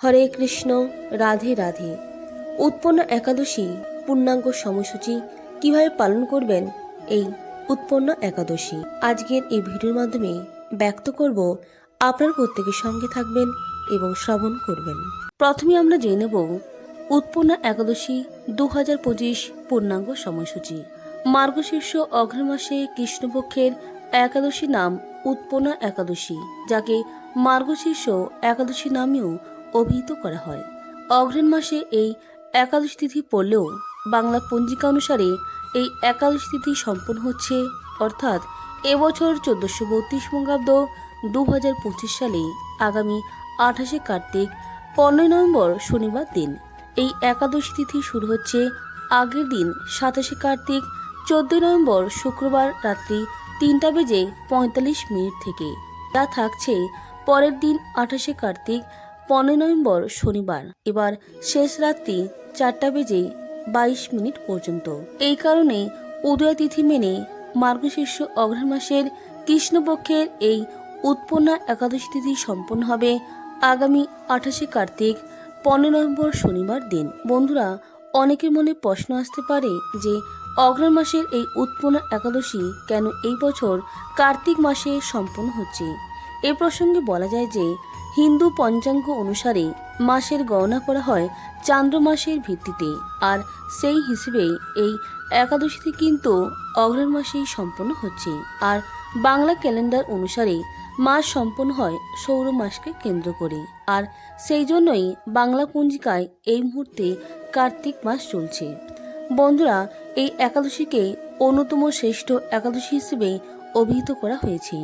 হরে কৃষ্ণ, রাধে রাধে। উৎপন্ন একাদশী, পূর্ণাঙ্গ সময়সূচি কীভাবে পালন করবেন? এই উৎপন্ন একাদশী। আজকের এই ভিডিওর মাধ্যমে ব্যক্ত করব আপনার প্রত্যেকের সঙ্গে থাকবেন এবং শ্রবণ করবেন। প্রথমে আমরা জেনে নেব উৎপন্ন একাদশী দু হাজার পঁচিশ পূর্ণাঙ্গ সময়সূচি। মার্গশীর্ষ অগ্রহ মাসে কৃষ্ণপক্ষের একাদশী নাম উৎপন্ন একাদশী, যাকে মার্গশীর্ষ একাদশী নামেও অভিহিত করা হয়। অগ্রহণ মাসে এই একাদশ তিথি পড়লেও বাংলা পঞ্জিকা অনুসারে এই একাদশ তিথি সম্পন্ন হচ্ছে, অর্থাৎ এবছর চোদ্দশো বত্রিশ বঙ্গাব্দ দু হাজার পঁচিশ সালে আগামী আঠাশে কার্তিক, পনেরোই নভেম্বর শনিবার দিন। এই একাদশী তিথি শুরু হচ্ছে আগের দিন সাতাশে কার্তিক, চোদ্দই নভেম্বর শুক্রবার রাত্রি তিনটা বেজে পঁয়তাল্লিশ মিনিট থেকে। তা থাকছে পরের দিন আঠাশে কার্তিক পনেরোই নভেম্বর শনিবার। এবার শেষ রাত্রি চারটা বেজে বাইশ মিনিট পর্যন্ত। এই কারণে উদয় তিথি মেনে মার্গশীর্ষ অগ্রহণ মাসের কৃষ্ণপক্ষের এই উৎপন্না একাদশী তিথি সম্পন্ন হবে আগামী আঠাশে কার্তিক পনেরো নভেম্বর শনিবার দিন। বন্ধুরা, অনেকের মনে প্রশ্ন আসতে পারে যে অগ্রহণ মাসের এই উৎপন্ন একাদশী কেন এই বছর কার্তিক মাসে সম্পন্ন হচ্ছে? এ প্রসঙ্গে বলা যায় যে হিন্দু পঞ্চাঙ্গ অনুসারে মাসের গণনা করা হয় চান্দ্র মাসের ভিত্তিতে, আর সেই হিসেবে এই একাদশীতে কিন্তু অগ্রহণ মাসেই সম্পন্ন হচ্ছে। আর বাংলা ক্যালেন্ডার অনুসারে মাস সম্পন্ন হয় সৌর মাসকে কেন্দ্র করে। আর সেই জন্যই বাংলা পঞ্জিকায় এই মুহূর্তে কার্তিক মাস চলছে। বন্ধুরা, এই একাদশীকে অন্যতম শ্রেষ্ঠ একাদশী হিসেবে অভিহিত করা হয়েছে।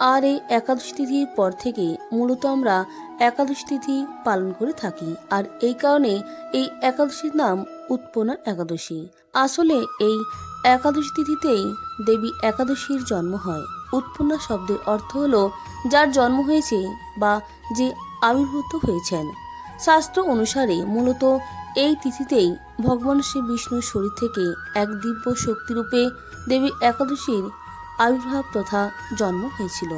আর এই একাদশ তিথির পর থেকে মূলত আমরা একাদশ তিথি পালন করে থাকি। আর এই কারণে এই একাদশীর নাম উৎপন্না একাদশী। আসলে এই একাদশ তিথিতেই দেবী একাদশীর জন্ম হয়। উৎপন্না শব্দের অর্থ হলো যার জন্ম হয়েছে বা যে আবির্ভূত হয়েছেন। শাস্ত্র অনুসারে মূলত এই তিথিতেই ভগবান শ্রী বিষ্ণুর শরীর থেকে এক দিব্য শক্তিরূপে দেবী একাদশীর আবির্ভাব তথা জন্ম হয়েছিল।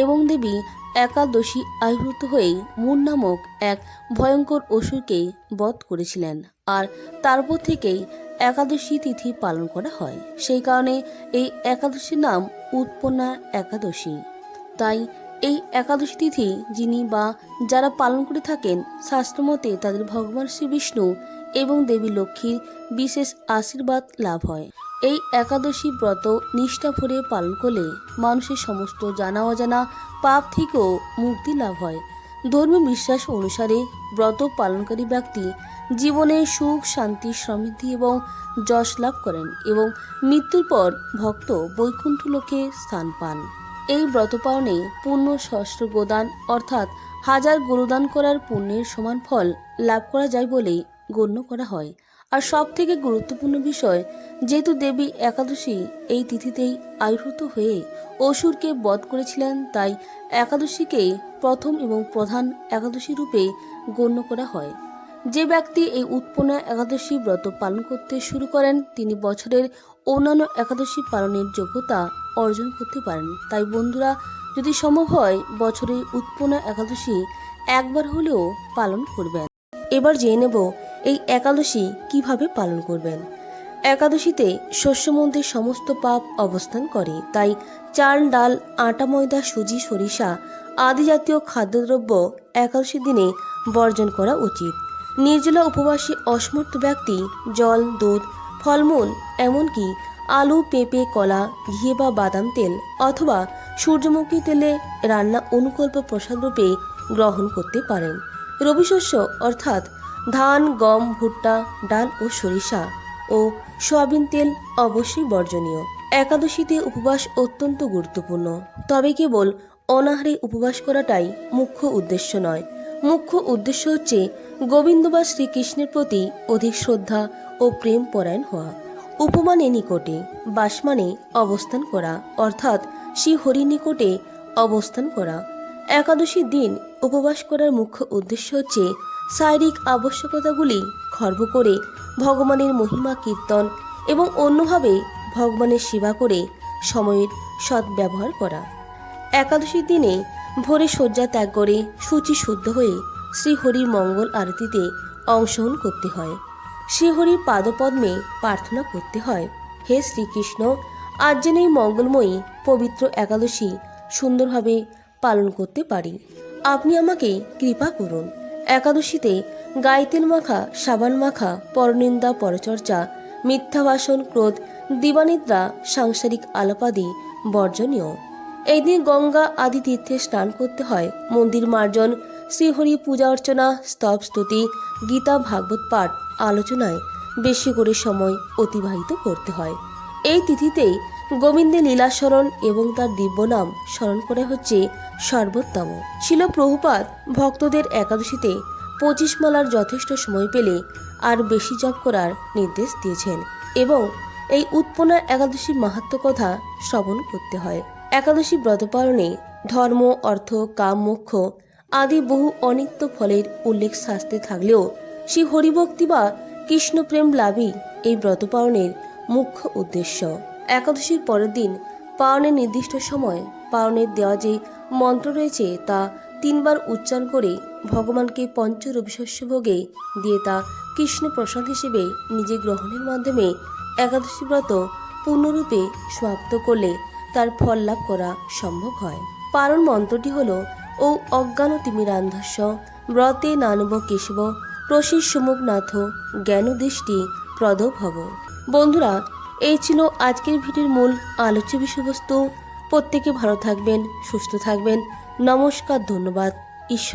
এবং দেবী একাদশী আবির্ভূত হয়ে মুন নামক এক ভয়ঙ্কর অসুরকে বধ করেছিলেন। আর তারপর থেকেই একাদশী তিথি পালন করা হয়। সেই কারণে এই একাদশীর নাম উৎপন্না একাদশী। তাই এই একাদশী তিথি যিনি বা যারা পালন করে থাকেন, শাস্ত্রমতে তাদের ভগবান শ্রী বিষ্ণু এবং দেবী লক্ষ্মীর বিশেষ আশীর্বাদ লাভ হয়। এই একাদশী ব্রত নিষ্ঠা ভরে পালন করলে মানুষের সমস্ত জানা অজানা পাপ থেকেও মুক্তি লাভ হয়। ধর্মীয় বিশ্বাস অনুসারে ব্রত পালনকারী ব্যক্তি জীবনে সুখ, শান্তি, সমৃদ্ধি এবং যশ লাভ করেন এবং মৃত্যুর পর ভক্ত বৈকুণ্ঠ লোকে স্থান পান। এই ব্রত পালনে পূর্ণ ষষ্ঠ গোদান অর্থাৎ হাজার গোদান করার পুণ্যের সমান ফল লাভ করা যায় বলে গণ্য করা হয়। আর সব থেকে গুরুত্বপূর্ণ বিষয়, যেহেতু দেবী একাদশী এই তিথিতেই আবির্ভূত হয়ে অসুরকে বধ করেছিলেন, তাই একাদশীকে প্রথম এবং প্রধান একাদশী রূপে গণ্য করা হয়। যে ব্যক্তি এই উৎপন্ন একাদশী ব্রত পালন করতে শুরু করেন, তিনি বছরের অন্যান্য একাদশী পালনের যোগ্যতা অর্জন করতে পারেন। তাই বন্ধুরা, যদি সম্ভব হয় বছরে উৎপন্ন একাদশী একবার হলেও পালন করবেন। এবার জেনে নেব এই একাদশী কীভাবে পালন করবেন? একাদশীতে শস্যমন্দির সমস্ত পাপ অবস্থান করে, তাই চাল, ডাল, আটা, ময়দা, সুজি, সরিষা আদি জাতীয় খাদ্যদ্রব্য একাদশী দিনে বর্জন করা উচিত। নির্জলা উপবাসী অসমর্থ ব্যক্তি জল, দুধ, ফলমূল, এমনকি আলু, পেঁপে, কলা, ঘি বা বাদাম তেল অথবা সূর্যমুখী তেলে রান্না অনুকল্প প্রসাদ রূপে গ্রহণ করতে পারেন। রবিশস্য অর্থাৎ ধান, গম, ভুট্টা, ডাল ও সরিষা ও সয়াবিন তেল অবশ্যই বর্জনীয়। একাদশীতে উপবাস অত্যন্ত গুরুত্বপূর্ণ। তবে কেবল অনাহারে উপবাস করাটাই মুখ্য উদ্দেশ্য নয়। মুখ্য উদ্দেশ্য হচ্ছে গোবিন্দ বা শ্রীকৃষ্ণের প্রতি অধিক শ্রদ্ধা ও প্রেম পরায়ণ হওয়া। উপমানে নিকটে, বাসমানে অবস্থান করা, অর্থাৎ শ্রীহরির নিকটে অবস্থান করা। একাদশীর দিন উপবাস করার মুখ্য উদ্দেশ্য হচ্ছে শারীরিক আবশ্যকতাগুলি খর্ব করে ভগবানের মহিমা কীর্তন এবং অন্যভাবে ভগবানের সেবা করে সময়ের সদ্ব্যবহার করা। একাদশীর দিনে ভোরে শয্যা ত্যাগ করে সূচি শুদ্ধ হয়ে শ্রীহরির মঙ্গল আরতিতে অংশগ্রহণ করতে হয়। শ্রীহরির পাদপদ্মে প্রার্থনা করতে হয়, হে শ্রীকৃষ্ণ, আজ যেন এই মঙ্গলময়ী পবিত্র একাদশী সুন্দরভাবে পালন করতে পারি। আপনি আমাকে কৃপা করুন। একাদশীতে গাইতেল মাখা, সাবান মাখা, পরনিন্দা, পরচর্চা, মিথ্যা ভাষণ, ক্রোধ, দিবানিদ্রা, সাংসারিক আলাপাদি বর্জনীয়। এই দিন গঙ্গা আদি তীর্থে স্নান করতে হয় মন্দির মার্জন, শ্রীহরি পূজা অর্চনা, স্তব স্তুতি, গীতা, ভাগবত পাঠ আলোচনায় বেশি করে সময় অতিবাহিত করতে হয়। এই তিথিতেই গোবিন্দের লীলা এবং তার দিব্য নাম স্মরণ করা হচ্ছে সর্বোত্তম। শিল প্রভুপাত ভক্তদের একাদশীতে পঁচিশ মালার যথেষ্ট সময় পেলে আর বেশি জপ করার নির্দেশ দিয়েছেন এবং এই উৎপন্না একাদশীর মাহাত্ম কথা শ্রবণ করতে হয়। একাদশী ব্রত পালনে ধর্ম, অর্থ, কাম, মোক্ষ আদি বহু অনিত্য ফলের উল্লেখ শাস্ত্রে থাকলেও শ্রী হরিভক্তি বা কৃষ্ণপ্রেম লাভই এই ব্রত পালনের মুখ্য উদ্দেশ্য। একাদশীর পরের দিন পালনের নির্দিষ্ট সময় পালনের দেওয়া যে মন্ত্র রয়েছে তা তিনবার উচ্চারণ করে ভগবানকে পঞ্চরবিশস্য ভোগে দিয়ে তা কৃষ্ণ প্রসাদ হিসেবে নিজে গ্রহণের মাধ্যমে একাদশী ব্রত পূর্ণরূপে সমাপ্ত করলে তার ফল লাভ করা সম্ভব হয়। পারণ মন্ত্রটি হল ও অজ্ঞান তিমিরান্ধস্য ব্রতে নানব কেশব প্রশীর সুমুখনাথ জ্ঞান দৃষ্টি প্রদ ভব বন্ধুরা এই ছিল আজকের ভিডিওর মূল আলোচ্য বিষয়বস্তু। প্রত্যেকে ভালো থাকবেন, সুস্থ থাকবেন। নমস্কার, ধন্যবাদ। ঈশ্বর